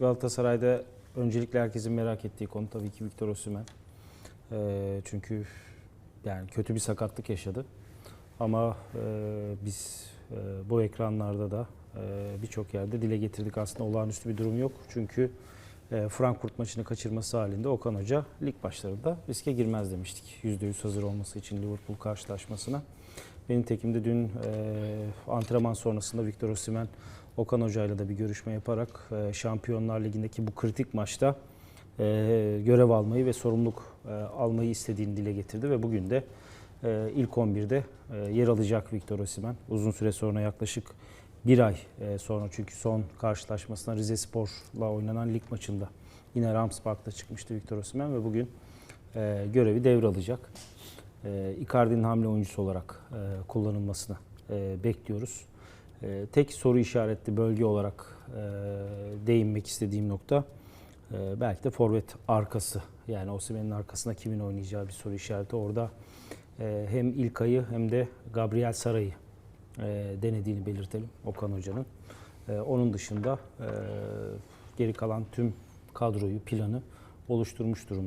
Galatasaray'da öncelikle herkesin merak ettiği konu tabii ki Victor Osimhen. Ee, çünkü yani kötü bir sakatlık yaşadı. Ama e, biz e, bu ekranlarda da e, birçok yerde dile getirdik aslında olağanüstü bir durum yok. Çünkü e, Frankfurt maçını kaçırması halinde Okan Hoca lig başlarında riske girmez demiştik. %100 hazır olması için Liverpool karşılaşmasına. Benim tekim de dün e, antrenman sonrasında Victor Osimhen Okan Hoca ile de bir görüşme yaparak e, Şampiyonlar Ligi'ndeki bu kritik maçta e, görev almayı ve sorumluluk e, almayı istediğini dile getirdi ve bugün de e, ilk 11'de e, yer alacak Victor Osimhen. Uzun süre sonra yaklaşık bir ay e, sonra çünkü son karşılaşmasına Rize Spor'la oynanan lig maçında yine Rams Park'ta çıkmıştı Victor Osimhen ve bugün e, görevi devralacak. E, Icardi'nin hamle oyuncusu olarak kullanılmasını bekliyoruz. Tek soru işaretli bölge olarak değinmek istediğim nokta belki de forvet arkası. Yani Osimhen'in arkasında kimin oynayacağı bir soru işareti. Orada hem İlkay'ı hem de Gabriel Saray'ı e, denediğini belirtelim Okan Hoca'nın. E, onun dışında e, geri kalan tüm kadroyu, planı oluşturmuş durumda.